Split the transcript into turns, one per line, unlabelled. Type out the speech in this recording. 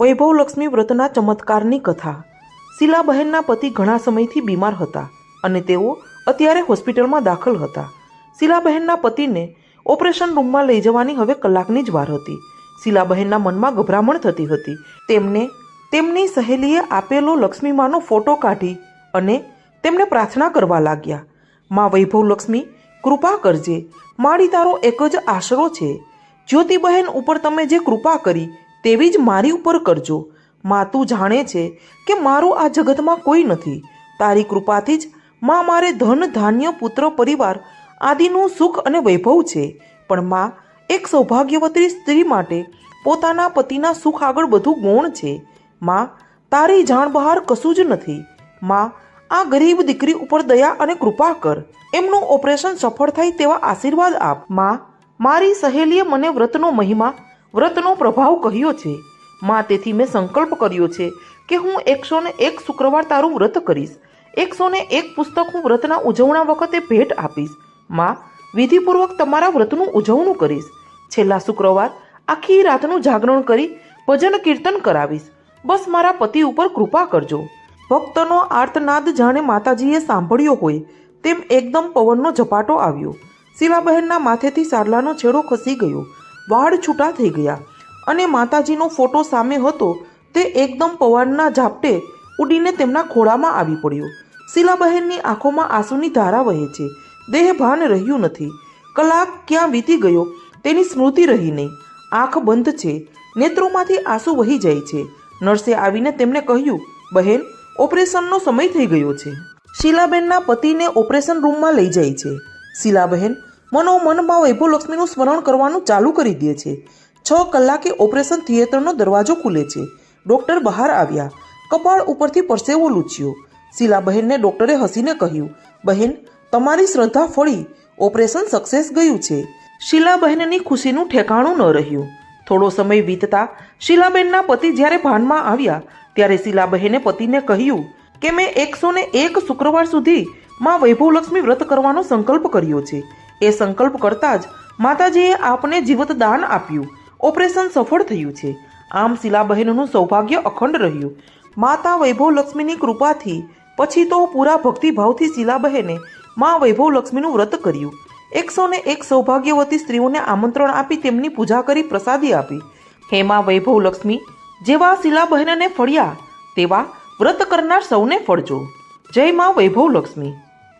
વૈભવલક્ષ્મી વ્રતના ચમત્કારની કથા. શીલાબહેનના પતિ ઘણા સમયથી બીમાર હતા અને તેઓ અત્યારે હોસ્પિટલમાં દાખલ હતા. શીલાબહેનના પતિને ઓપરેશન રૂમમાં લઈ જવાની હવે કલાકની જ વાર હતી. શીલાબહેનના મનમાં ગભરામણ થતી હતી. તેમને, તેમની સહેલીએ આપેલો લક્ષ્મીમાનો ફોટો કાઢી અને તેમણે પ્રાર્થના કરવા લાગ્યા. માં વૈભવલક્ષ્મી, કૃપા કરજે. મારી તારો એક જ આશરો છે. જ્યોતિબહેન ઉપર તમે જે કૃપા કરી તેવી જ મારી ઉપર કરજો. માં તું જાણે છે કે મારું આ જગતમાં કોઈ નથી. તારી કૃપાથી જ માં મારે ધન, ધાન્ય, પુત્ર, પરિવાર આદિનું સુખ અને વૈભવ છે. પણ માં એક સૌભાગ્યવતી સ્ત્રી માટે પોતાના પતિના સુખ આગળ બધું ગૌણ છે. માં, તારી જાણ બહાર કશું જ નથી. માં, આ ગરીબ દીકરી ઉપર દયા અને કૃપા કર. એમનું ઓપરેશન સફળ થાય તેવા આશીર્વાદ આપ. માં, મારી સહેલીએ મને વ્રતનો મહિમા વ્રતનો પ્રભાવ કહ્યો છે. માં, તેથી મેં સંકલ્પ કર્યો છે કે હું એકસો ને એક શુક્રવાર તારું વ્રત કરીશ. એકસો ને એક પુસ્તક હું વ્રતના ઉજવણા વખતે ભેટ આપીશ. માં, વિધિપૂર્વક તમારા વ્રતનું ઉજવણું કરીશ. છેલ્લા શુક્રવાર આખી રાતનું જાગરણ કરી ભજન કીર્તન કરાવીશ. બસ મારા પતિ ઉપર કૃપા કરજો. ભક્તનો આર્તનાદ જાણે માતાજીએ સાંભળ્યો હોય તેમ એકદમ પવનનો ઝપાટો આવ્યો. શિવાબહેનના માથેથી સારલાનો છેડો ખસી ગયો. વાળ છૂટા થઈ ગયા અને માતાજીનો ફોટો સામે હતો તે એકદમ પવનના ઝાપટે ઉડીને તેમના ખોળામાં આવી પડ્યો. શિલાબહેનની આંખોમાં આંસુની ધારા વહે છે. દેહ ભાન રહ્યું નથી. કલાક ક્યાં વીતી ગયો તેની સ્મૃતિ રહી નહીં. આંખ બંધ છે. નેત્રોમાંથી આંસુ વહી જાય છે. નર્સે આવીને તેમને કહ્યું, બહેન, ઓપરેશનનો સમય થઈ ગયો છે. શીલાબહેનના પતિને ઓપરેશન રૂમમાં લઈ જાય છે. શીલાબહેન મનોમનમાં વૈભવલક્ષ્મીનું સ્મરણ કરવાનું ચાલુ કરી દે છે. છ કલાકે ઓપરેશન થિયેટરનો દરવાજો ખુલે છે. ડૉક્ટર બહાર આવ્યા. કપાળ ઉપરથી પરસેવો લૂછ્યો. શીલાબહેનને ડૉક્ટરે હસીને કહ્યું, બહેન, તમારી શ્રદ્ધા ફળી. ઓપરેશન સક્સેસ ગયું છે. શીલાબહેનની ખુશીનું ઠેકાણું ન રહ્યું. થોડો સમય વીતતા શીલાબહેનના પતિ જ્યારે ભાનમાં આવ્યા, ત્યારે શીલાબહેને પતિને કહ્યું કે, મેં એકસો ને એક શુક્રવાર સુધી માં વૈભવલક્ષ્મી વ્રત કરવાનો સંકલ્પ કર્યો છે. એ સંકલ્પ કરતાં જ માતાજીએ આપને જીવત દાન આપ્યું. ઓપરેશન સફળ થયું છે. આમ શીલાબહેનનું સૌભાગ્ય અખંડ રહ્યું. માતા વૈભવ લક્ષ્મીની કૃપાથી પછી તો પૂરા ભક્તિભાવથી શીલાબહેને મા વૈભવલક્ષ્મીનું વ્રત કર્યું. એકસો ને એક સૌભાગ્યવતી સ્ત્રીઓને આમંત્રણ આપી તેમની પૂજા કરી પ્રસાદી આપી. હે મા વૈભવલક્ષ્મી જેવા શિલાબહેનને ફળ્યા, તેવા વ્રત કરનાર સૌને ફળજો. જય મા વૈભવલક્ષ્મી